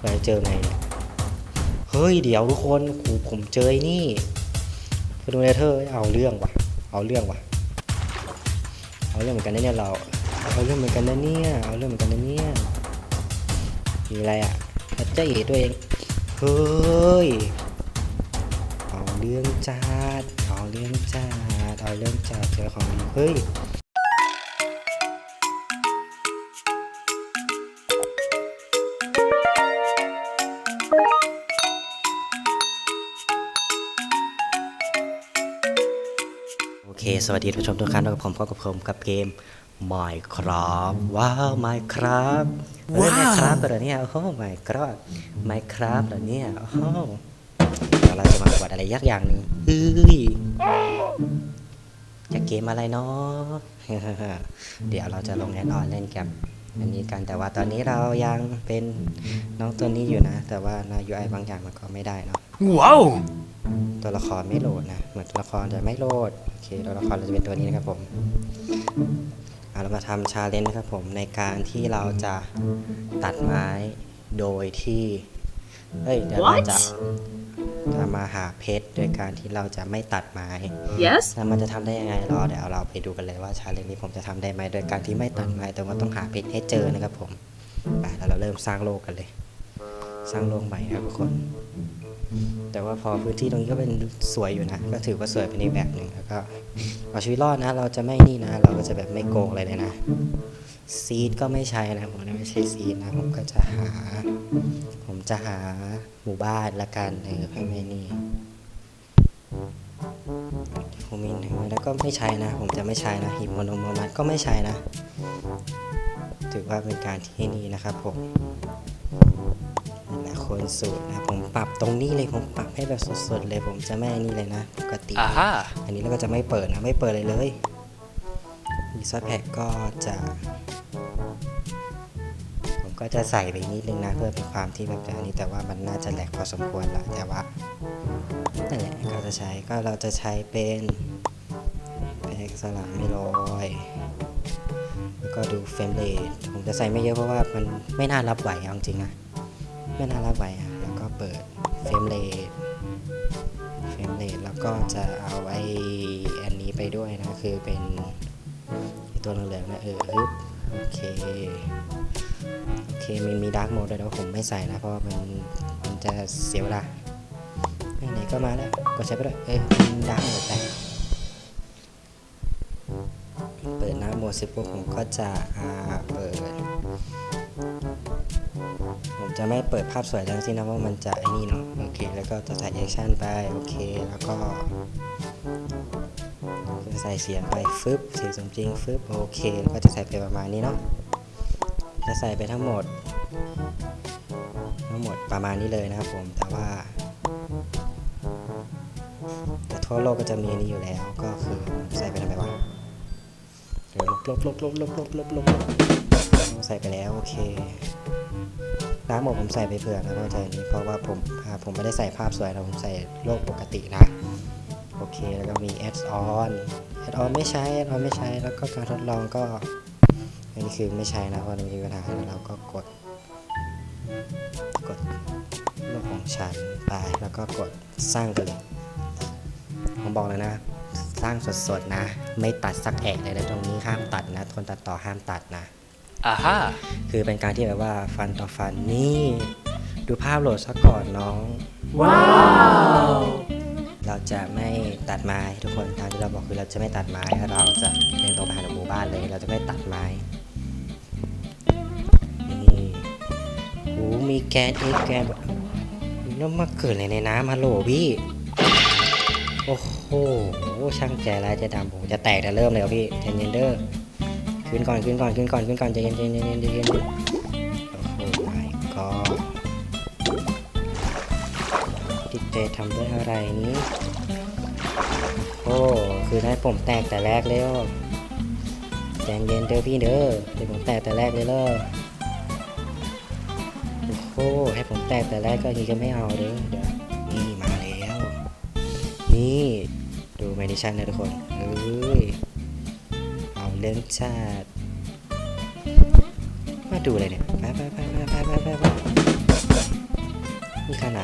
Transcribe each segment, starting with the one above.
เราจะเจอไงเนี่ยเฮ้ยเดี๋ยวทุกคนโอ้โหผมเจอนี่ไปดูในเธอเอาเรื่องว่ะ เอาเรื่องว่ะ เอาเรื่องเหมือนกันนะเนี่ยเรา เอาเรื่องเหมือนกันนะเนี่ย เอาเรื่องเหมือนกันนะเนี่ยมีอะไรอะพัดเจ้าเอ๋ตัวเอง เฮ้ย เอาเรื่องจัด เอาเรื่องจัด เอาเรื่องจัดเจอของดีเฮ้ย โอเค สวัสดีท่านผู้ชมทุกท่านกับผมพบกับผมกับเกม Minecraft ว้าว Minecraft เฮ้ย Minecraft เหรอเนี่ยโอ้โห Minecraft Minecraft เหรอเนี่ยโอ้โหเดี๋ยวเราจะมาปรวดอะไรยักอย่างหนึ่งเฮ้ยจะเกมอะไรเนาะเดี๋ยวเราจะลงแอดออนเล่นกับอันนี้กันแต่ว่าตอนนี้เรายังเป็นน้องตัวนี้อยู่นะ แต่ว่าใน UI บางอย่างมันก็ไม่ได้เนาะ Wow! ตัวละครไม่โหลดนะเหมือนตัวละครจะไม่โหลดโอเคตัวละครเราจะเป็นตัวนี้นะครับผมเอาเรามาทำชาเลนจ์นะครับผมในการที่เราจะตัดไม้โดยที่เอ้ยเดี๋ยวเราจะจะมาหาเพชรโดยการที่เราจะไม่ตัดไม้ Yes? แล้วมันจะทำได้ยังไงรอเดี๋ยวเราไปดูกันเลยว่าชาเลนจ์นี้ผมจะทำได้ไหมโดยการที่ไม่ตัดไม้แต่ว่าต้องหาเพชรให้เจอนะครับผมไปแล้วเราเริ่มสร้างโลกกันเลย สร้างโลกใหม่นะครับทุกคน แต่ว่าพอพื้นที่ตรงนี้ก็เป็นสวยอยู่นะ ก็ถือว่าสวยเป็นอีกแบบหนึ่งแล้วก็เอาชีวิตรอดนะ เราจะไม่นี่นะ เราก็จะแบบไม่โกงอะไรเลยนะ ซีดก็ไม่ใช่นะ ผมไม่ใช่ซีดนะ ผมก็จะหา ผมจะหาหมู่บ้านละกันเออให้ไม่นี่ผมมีหนึ่งแล้วก็ไม่ใช่นะ ผมจะไม่ใช่นะหิมโมโนโมนัสก็ไม่ใช่นะ ถือว่าเป็นการที่นี่นะครับผม คนสูตรนะผมปรับตรงนี้เลยผมปรับให้แบบสดๆเลยผมจะไม่นี่เลยนะปกติ Aha! อันนี้เราก็จะไม่เปิดนะไม่เปิดเลยเลยมีซอสแพ็กก็จะผมก็จะใส่ไปนิดนึงนะเพื่อเป็นความที่แบบจะอันนี้แต่ว่ามันน่าจะแหลกพอสมควรละแต่ว่านั่นแหละก็จะใช้ก็เราจะใช้เป็นเป็นสลักไม่ลอยแล้วก็ดูเฟรมเรทผมจะใส่ไม่เยอะเพราะว่ามันไม่น่ารับไหวเอาจริงๆนะ ไม่น่ารับไหวอะแล้วก็เปิดเฟรมเรทเฟรมเรทแล้วก็จะเอาไอ้อันนี้ไปด้วยนะคือเป็นตัวเหลืองๆนะเออฮึบโอเคโอเคมันมีดาร์กโหมดด้วยแต่ผมไม่ใส่นะเพราะว่ามันมันจะเสียเวลาไหนๆก็มาแล้วก็ใช้ไปด้วยเออดาร์กโหมดไปเปิดดาร์กโหมดเสร็จปุ๊บผมก็จะอ่า จะไม่เปิดภาพสวยทั้งสิ้นะเพราะมันจะไอ้นี่เนาะโอเค แล้วก็จะใส่แอคชั่นไปโอเคแล้วก็จะใส่เสียงไปฟึบเสียงสมจริงฟึบโอเคแล้วก็จะใส่ไปประมาณนี้เนาะจะใส่ไปทั้งหมด ทั้งหมดประมาณนี้เลยนะครับผมแต่ว่า แต่ทั่วโลกก็จะมีนี้อยู่แล้วก็คือใส่ไปทำไมวะลบลบลบลบลบลบลบลบใส่ไปแล้วโอเค น้ำหมดผมใส่ไปเผื่อนะเข้าใจนี้เพราะว่าผมผมไม่ได้ใส่ภาพสวยนะผมใส่โลกปกตินะโอเคแล้วก็มี add on add on ไม่ใช้ add on ไม่ใช้แล้วก็การทดลองก็อันนี้คือไม่ใช้นะเพราะมันมีปัญหาแล้วเราก็กด กดโลกของฉันไปแล้วก็กดสร้างกันเลยผมบอกเลยนะ สร้างสดๆนะ ไม่ตัดสักแอะเลยนะตรงนี้ห้ามตัดนะคนตัดต่อห้ามตัดนะ Aha! คือเป็นการที่แบบว่าฟันต่อฟันนี่ ดูภาพโหลดซะก่อนน้อง ว้าว เราจะไม่ตัดไม้ทุกคนตามที่เราบอกคือเราจะไม่ตัดไม้เราจะเดินตรงไปหาหมู่บ้านเลย เราจะไม่ตัดไม้นี่โอ้มีแกนเอ็กแกนแบบแล้วมาเกิดอะไรในน้ำฮัลโหลพี่ โอ้โหช่างใจร้ายใจดำผมจะแตกแต่เริ่มเลยพี่ใจเย็นเด้อ ขึ้นก่อนขึ้นก่อนขึ้นก่อนขึ้นก่อนใจเย็นใจเย็นใจเย็นใจเย็นโอ้โห my god จิตใจทำด้วยอะไรนี้โอ้คือให้ผมแตกแต่แรกเลยอะใจเย็นเด้อพี่เด้อให้ผมแตกแต่แรกเลยเลยโอ้ให้ผมแตกแต่แรกก็ยังจะไม่เอาเด้อเดี๋ยวนี่มาแล้ว นี่ดูแมนิชันนะทุกคนเอ้ย เรื่องชาติ มาดูเลยเนี่ยไปไปไปไปไปไปไปไป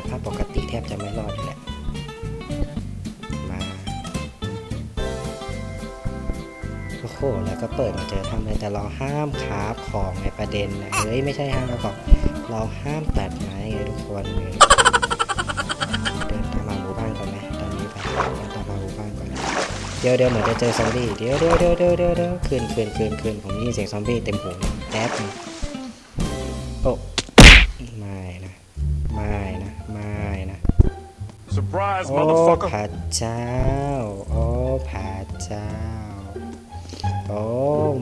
ภาพปกติแทบจะไม่รอดอยู่แหละมาโอ้โหแล้วก็เปิดมาเจอทำอะไรแต่เราห้ามคาบของในประเด็นนะเฮ้ยไม่ใช่ห้ามเราของเราห้ามตัดไม้ไงทุกคนเดิน ดี๋ยวเดี๋ยวเหมือนจะเจอซอมบี้เดี๋ยวเดี๋ยวเดี๋ยวเดี๋ยวเดี๋ยวเดี๋ยวคืนคืนคืนคืนผมได้ยินเสียงซอมบี้เต็มหูเลยแป๊บนึงโอ้ไม่นะไม่นะไม่นะ Surprise, โอ้ motherfucker. พระเจ้า โอ้พระเจ้า โอ้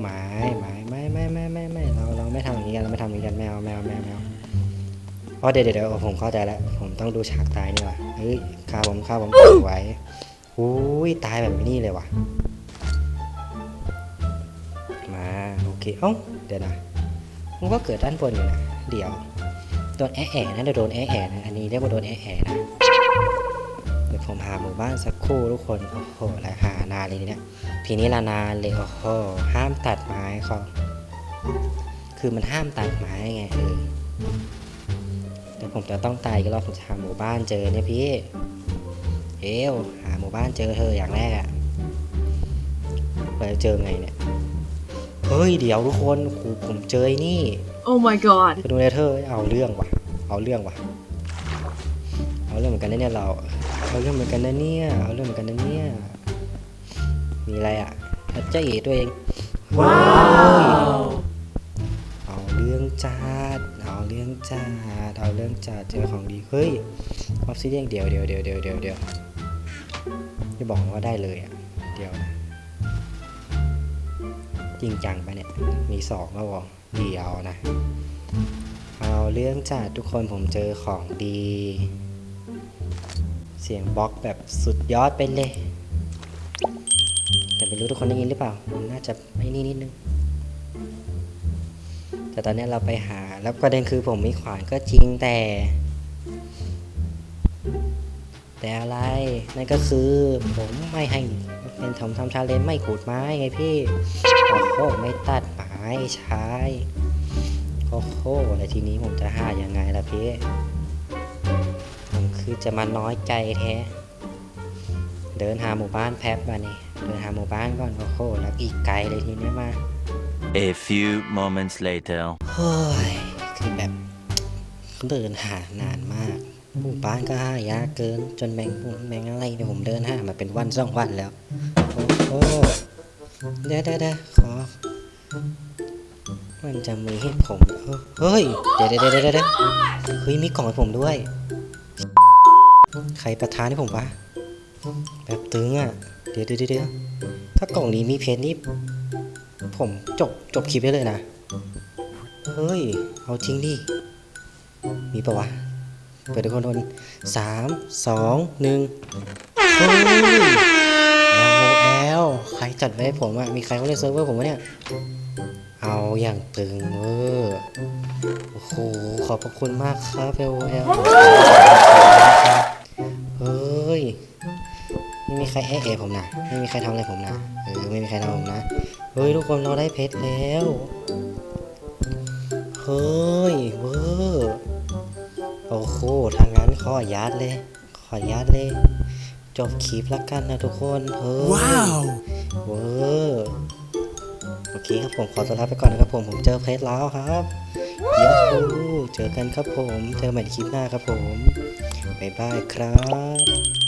หมายหมายไม่ไม่ไม่ไม่ไม่เราเราไม่ทำอย่างนี้กันเราไม่ทำอย่างนี้กันแมวแมวแมวแมวอ๋อเดี๋ยวเดี๋ยวเดี๋ยวผมเข้าใจแล้วผมต้องดูฉากตายนี่ว่ะเฮ้ยข้าผมข้าผมกดไว้ อุ้ยตายแบบนี้เลยว่ะ มา โอเค เอ้า เดี๋ยวนะ มันก็เกิดด้านบนอยู่นะ เดี๋ยว โดนแอะแอะนะเดี๋ยวโดนแอะแอะนะ อันนี้เรียกว่าโดนแอะแอะนะ เดี๋ยวผมหาหมู่บ้านสักครู่ทุกคน โอ้โหหลายหานาเลยเนี่ย ทีนี้ละนาเลยโอ้โห ห้ามตัดไม้เขาคือมันห้ามตัดไม้ไงเออเดี๋ยวผมจะต้องตายก็รอบผมจะหาหมู่บ้านเจอเนี่ยพี่ เอวหาหมู่บ้านเจอเธออย่างแรกอะไปเจอไงเนี่ย เฮ้ย เดี๋ยวทุกคนครูผมเจอไอ้นี่ Oh my god. ไปดูในเธอเอาเรื่องว่ะ เอาเรื่องว่ะ เอาเรื่องเหมือนกันนะเนี่ยเรา เอาเรื่องเหมือนกันนะเนี่ย เอาเรื่องเหมือนกันนะเนี่ย มีอะไรอะเจ้าเอ๋ตัวเอง ว้าว เอาเรื่องจัด เอาเรื่องจัด เอาเรื่องจัดเจอของดี เฮ้ยออฟซิเดียนเดี๋ยวเดี๋ยวเดี๋ยวเดี๋ยวเดี๋ยวเดี๋ยว จะบอกว่าได้เลยอะ เดียวนะ จริงจังไปเนี่ย มีสองแล้วบอกเดียวนะ เอาเรื่องจัดทุกคนผมเจอของดี เสียงบล็อกแบบสุดยอดไปเลย แต่ไม่รู้ทุกคนได้ยินหรือเปล่ามันน่าจะไม่นี่นิดนึง แต่ตอนนี้เราไปหา แล้วประเด็นคือผมมีขวานก็จริงแต่ แต่อะไร นั่นก็คือผมไม่ให้เป็นทำทำชาเลนจ์ไม่ขูดไม้ไงพี่โอ้โหไม่ตัดไม้ใช้โอ้โหแล้วทีนี้ผมจะหายังไงล่ะพี่ผมคือจะมาน้อยใจแท้ เดินหาหมู่บ้านแป๊บมานี่เดินหาหมู่บ้านก่อนโอ้โหแล้วอีกไกลเลยทีนี้มา A few moments later. เฮ้ยคือแบบเดินหานานมาก หมู่บ้านก็หายากเกิน จนแมงมุมแมงอะไรเนี่ยผมเดินหามาเป็นวันสองวันแล้ว โอ้โหเดี๋ยวเดี๋ยวเดะขอ มันจะมีให้ผม เฮ้ยเดี๋ยวเดี๋ยวเดี๋ยวเดี๋ยวเดี๋ยวเฮ้ยมีกล่องให้ผมด้วย ใครประทานให้ผมวะ แบบตึงอะ เดี๋ยวเดี๋ยวเดี๋ยวถ้ากล่องนี้มีเพชรนี่ ผมจบจบคลิปได้เลยนะ เฮ้ย เอาจริงดิ มีปะวะ เปิดทุกคนคนสามสองหนึ่งเฮ้ย L O L ใครจัดไว้ให้ผมอะมีใครเขาเล่นเซิร์ฟเวอร์ผมวะเนี่ย เอาอย่างตึงเวอร์โอ้โห ขอบพระคุณมากครับ L O L เฮ้ย ไม่มีใครแอะเอะผมนะ ไม่มีใครทำอะไรผมนะ เออ ไม่มีใครทำผมนะ เฮ้ย ทุกคนเราได้เพชรแล้ว เฮ้ย เวอร์ โอ้โหทางนั้นขออนุญาตเลย ขออนุญาตเลย จบคลิปแล้วกันนะทุกคนเฮ้ยว้าวเวอร์โอเคครับผมขอตัวลาไปก่อนนะครับผมผมเจอเพชรแล้วครับเย้ฮูเจอกันครับผมเจอใหม่ในคลิปหน้าครับผมบ๊ายบายครับ